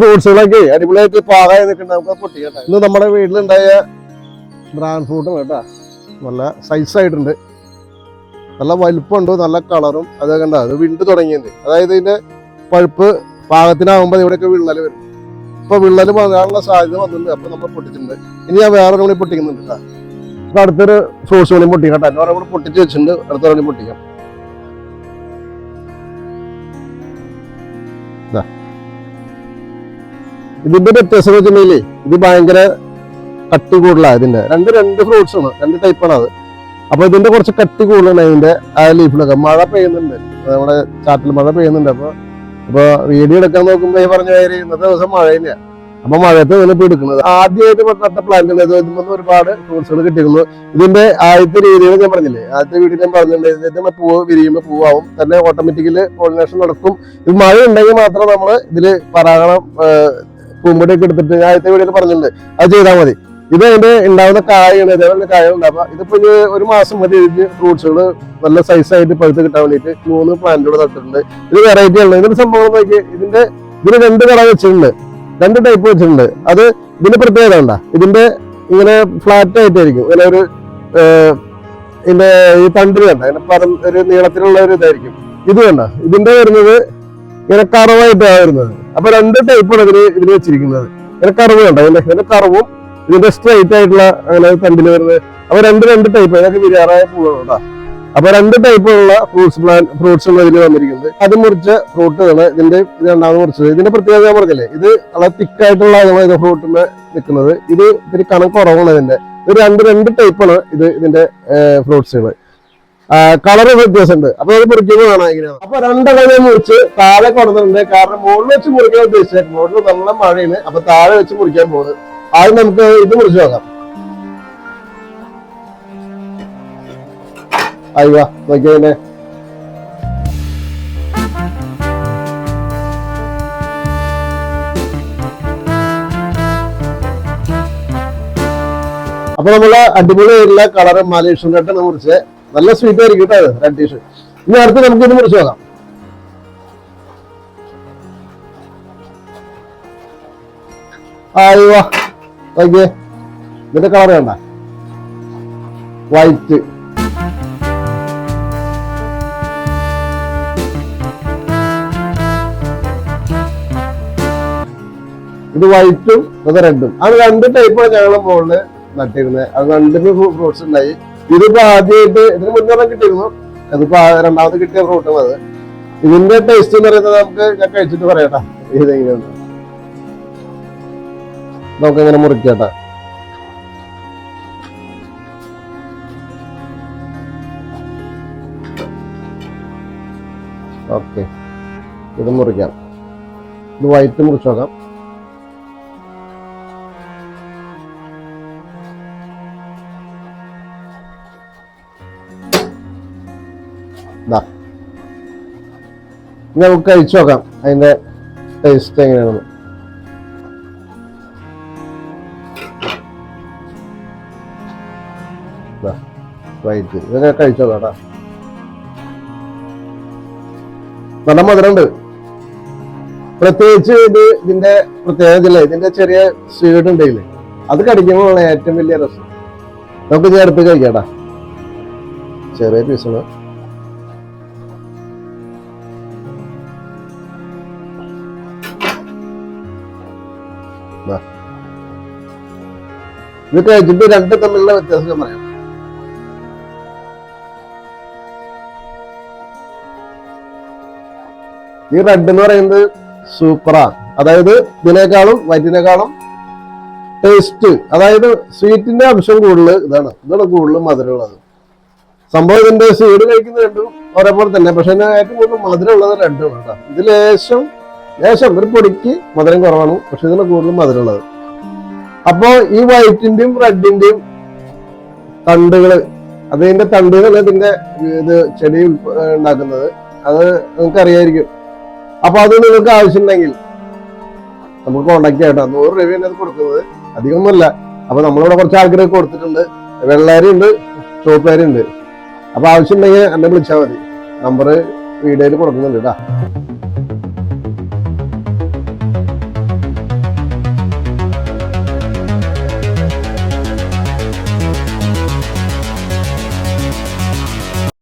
ഫ്രൂട്ട്സുകളൊക്കെ അടിപൊളിയായിട്ട് പാകായി നിൽക്കുന്നുണ്ട് നമുക്ക് പൊട്ടിക്കട്ടെ. ഇന്ന് നമ്മുടെ വീട്ടിലുണ്ടായ ഡ്രാഗൺ ഫ്രൂട്ടും കേട്ടാ നല്ല സൈസ് ആയിട്ടുണ്ട്. നല്ല വലിപ്പമുണ്ട് നല്ല കളറും അത് കണ്ട അത് വിണ്ട് തുടങ്ങിയത് അതായത് ഇതിന്റെ പഴുപ്പ് പാകത്തിനാകുമ്പോൾ ഇവിടെയൊക്കെ വിള്ളൽ വരും. ഇപ്പൊ വിള്ളൽ വരാനുള്ള സാധ്യത വന്നിട്ടുണ്ട്. അപ്പൊ നമ്മൾ പൊട്ടിച്ചിട്ടുണ്ട്. ഇനി ഞാൻ വേറെ കൂടി പൊട്ടിക്കുന്നുണ്ട് കേട്ടോ. അടുത്തൊരു ഫ്രൂട്ട്സ് കൂടി പൊട്ടിക്കട്ടെ. എന്നോടെ കൂടി പൊട്ടിച്ച് വെച്ചിട്ടുണ്ട്. അടുത്ത മണി പൊട്ടിക്കാം. ഇതിന്റെ വ്യത്യാസം വെച്ചിട്ടുണ്ടെങ്കിൽ ഇത് ഭയങ്കര കട്ടി കൂടുതലാണ് ഇതിന്റെ. രണ്ട് രണ്ട് ഫ്രൂട്ട്സ് ആണ് രണ്ട് ടൈപ്പാണ് അത്. അപ്പൊ ഇതിന്റെ കുറച്ച് കട്ടി കൂടുതലാണ് അതിന്റെ ആ ലീഫിലൊക്കെ മഴ പെയ്യുന്നുണ്ട്. നമ്മുടെ ചാറ്റിൽ മഴ പെയ്യുന്നുണ്ട്. അപ്പൊ അപ്പൊ വീഡിയോ എടുക്കാൻ നോക്കുമ്പോ ഈ പറഞ്ഞ കാര്യം ഇന്നത്തെ ദിവസം മഴ തന്നെയാണ് അപ്പൊ മഴയത്ത് ഇപ്പൊ എടുക്കുന്നത് ആദ്യമായിട്ട് നട്ട പ്ലാന്റുകൾ ഇതിൽ ഒരുപാട് ഫ്രൂട്ട്സുകൾ കിട്ടിയിരുന്നു. ഇതിന്റെ ആദ്യത്തെ രീതികൾ ഞാൻ പറഞ്ഞില്ലേ? ആദ്യത്തെ വീഡിയോ ഞാൻ പറഞ്ഞിട്ടുണ്ട്. ഇതിന്റെ പൂവ് വിരിയുമ്പോൾ പൂവാവും. തന്നെ ഓട്ടോമാറ്റിക്കലി പോളിനേഷൻ നടക്കും. ഇത് മഴ ഉണ്ടെങ്കിൽ മാത്രം നമ്മൾ ഇതിൽ പരാഗണം പൂമ്പൊടിയൊക്കെ എടുത്തിട്ട് ഞാൻ ആദ്യത്തെ വീഡിയോയിൽ പറഞ്ഞിട്ടുണ്ട്. അത് ചെയ്താൽ മതി. ഇത് അതിന്റെ ഉണ്ടാവുന്ന കായാണ് ഇതേപോലെ കായുണ്ട് അപ്പൊ ഇതിപ്പോ ഒരു മാസം മതി ഇതിന് ഫ്രൂട്ട്സുകൾ നല്ല സൈസ് ആയിട്ട് പഴുത്ത് കിട്ടാൻ വേണ്ടിയിട്ട് മൂന്ന് പ്ലാന്റുകൾ നട്ടിട്ടുണ്ട്. ഇത് വെറൈറ്റി ആണ്. ഇതിന്റെ സംഭവം നോക്കി ഇതിന്റെ ഇതിന് രണ്ട് കളർ വെച്ചിട്ടുണ്ട്. രണ്ട് ടൈപ്പ് വെച്ചിട്ടുണ്ട്. അത് ഇതിന്റെ പ്രത്യേകത ഉണ്ടാ ഇതിന്റെ ഇങ്ങനെ ഫ്ലാറ്റ് ആയിട്ടായിരിക്കും. ഇങ്ങനെ ഒരു ഇതിന്റെ ഈ പണ്ട് കണ്ട ഇങ്ങനെ പരം ഒരു നീളത്തിലുള്ള ഒരു ഇതായിരിക്കും. ഇത് കണ്ട ഇതിന്റെ വരുന്നത് ഇങ്ങനെ കറവായിട്ടാണ് വരുന്നത്. അപ്പൊ രണ്ട് ടൈപ്പാണ് ഇതിന് ഇതിന് വെച്ചിരിക്കുന്നത്. ഇങ്ങനെ കറവ് കണ്ട ഇതിന്റെ ഇതിന്റെ കറവും ഇതിന്റെ സ്ട്രൈറ്റ് ആയിട്ടുള്ള അങ്ങനെ തണ്ടിൽ വരുന്നത്. അപ്പൊ രണ്ട് രണ്ട് ടൈപ്പ് ഇതൊക്കെ വിരാറായ പൂവാണ് അപ്പൊ രണ്ട് ടൈപ്പുള്ള ഫ്രൂട്ട്സ് പ്ലാൻ ഫ്രൂട്ട്സ് ആണ് ഇതിൽ വന്നിരിക്കുന്നത്. അത് മുറിച്ച ഫ്രൂട്ടാണ് ഇതിന്റെ ഇത് രണ്ടാമത് മുറിച്ചത്. ഇതിന്റെ പ്രത്യേകത ഞാൻ പറഞ്ഞില്ലേ ഇത് വളരെ തിക്കായിട്ടുള്ള ഫ്രൂട്ടിന് നിൽക്കുന്നത്. ഇത് ഇത്തിരി കണക്ക് കുറവാണ് ഇതിന്റെ. ഇത് രണ്ട് രണ്ട് ടൈപ്പാണ് ഇത് ഇതിന്റെ ഫ്രൂട്ട്സുകൾ കളർ വ്യത്യാസമുണ്ട്. അപ്പൊ അത് മുറിക്കുമ്പോൾ കാണാം ഇങ്ങനെയാണ് അപ്പൊ രണ്ടെണ്ണം മുറിച്ച് താഴെ കൊടുത്തിട്ടുണ്ട് കാരണം മുകളിൽ വെച്ച് മുറിക്കാൻ ഉദ്ദേശിച്ചത്. മുകളിൽ നല്ല മഴയാണ്. അപ്പൊ താഴെ വെച്ച് മുറിക്കാൻ പോകുന്നത്. ആദ്യം നമുക്ക് ഇത് മുറിച്ച് നോക്കാം. അയ്യോ നോക്കിയതന്നെ അപ്പൊ നമ്മൾ അടിപൊളിയായിട്ടുള്ള കളറ് മലേഷ്യൻ റെഡാണ് മുറിച്ച് നല്ല സ്വീറ്റ് ആയിരിക്കും കേട്ടോ അത് റെഡ് ഇനി അടുത്ത് നമുക്ക് ഇത് മുറിച്ച് നോക്കാം. ഇതിന്റെ കളർ വേണ്ട വൈറ്റ് ഇത് വൈറ്റും അത് റെഡും അത് രണ്ട് ടൈപ്പാണ് ഞങ്ങളുടെ മുകളിൽ നട്ടിരുന്നത്. അത് രണ്ടിന് ഫ്രൂട്ട്സ് ഉണ്ടായി. ഇതിപ്പോ ആദ്യമായിട്ട് ഇതിന് മുന്നേ കിട്ടിയിരുന്നു. അതിപ്പോ രണ്ടാമത് കിട്ടിയ ഫ്രൂട്ടും അത്. ഇതിന്റെ ടേസ്റ്റ് എന്ന് പറയുന്നത് നമുക്ക് ഞാൻ കഴിച്ചിട്ട് പറയട്ടെ. ഇതെങ്ങനെയാണ്? നമുക്ക് ഇങ്ങനെ മുറിക്കട്ടെ. ഓക്കെ. ഇത് മുറിക്കാം. ഇത് വൈറ്റ് മുറിച്ച് നോക്കാം. നമുക്ക് കഴിച്ചു നോക്കാം. അതിന്റെ ടേസ്റ്റ് എങ്ങനെയാണെന്ന്. വൈറ്റ് നല്ല മധുരമുണ്ട്. പ്രത്യേകിച്ച് ഇത് ഇതിന്റെ പ്രത്യേകത ഇല്ലേ? ഇതിന്റെ ചെറിയ സ്വീഡ് ഉണ്ടെങ്കിലേ അത് കടിക്കുമ്പോഴാണ് ഏറ്റവും വലിയ രസം. നമുക്ക് അടുത്ത് കഴിക്കാട്ടാ ചെറിയ പീസാണ് ഇത് കഴിച്ചിട്ട് രണ്ട് തമ്മിലുള്ള വ്യത്യാസം ഞാൻ പറയാം. ഈ റെഡ് എന്ന് പറയുന്നത് സൂപ്പറാണ് അതായത് ഇതിനേക്കാളും വൈറ്റിനേക്കാളും ടേസ്റ്റ് അതായത് സ്വീറ്റിന്റെ അംശം കൂടുതൽ ഇതാണ്. ഇതാണ് കൂടുതൽ മധുരമുള്ളത്. സംഭവം ഇതിന്റെ സീഡ് കഴിക്കുന്ന രണ്ടും ഒരേപോലെ തന്നെ. പക്ഷെ ഏറ്റവും കൂടുതൽ മധുരമുള്ളത് രണ്ടും കേട്ടോ. ഇത് ലേശം ഒരു പൊടിക്ക് മധുരം കുറവാണ് പക്ഷെ ഇതിന് കൂടുതൽ മധുരമുള്ളത്. അപ്പോ ഈ വൈറ്റിന്റെയും റെഡിന്റെയും തണ്ടുകൾ അതിന്റെ തണ്ടുകളാണ് ഇതിന്റെ ഇത് ചെടി ഉണ്ടാക്കുന്നത് അത് നിങ്ങൾക്ക് അറിയായിരിക്കും അപ്പൊ അത് നിങ്ങൾക്ക് ആവശ്യമുണ്ടെങ്കിൽ നമുക്ക് കോണ്ടാക്ട് ചെയ്യട്ടോ നൂറ് രൂപയാണ് അത് കൊടുക്കുന്നത്. അധികമൊന്നുമല്ല. അപ്പൊ നമ്മളിവിടെ കുറച്ച് ആൾക്കാരൊക്കെ കൊടുത്തിട്ടുണ്ട്. വെള്ളരി ഉണ്ട് അപ്പൊ ആവശ്യമുണ്ടെങ്കിൽ എന്നെ വിളിച്ചാൽ മതി. നമ്പർ വീഡിയോയിൽ കൊടുക്കുന്നുണ്ട് കേട്ടോ.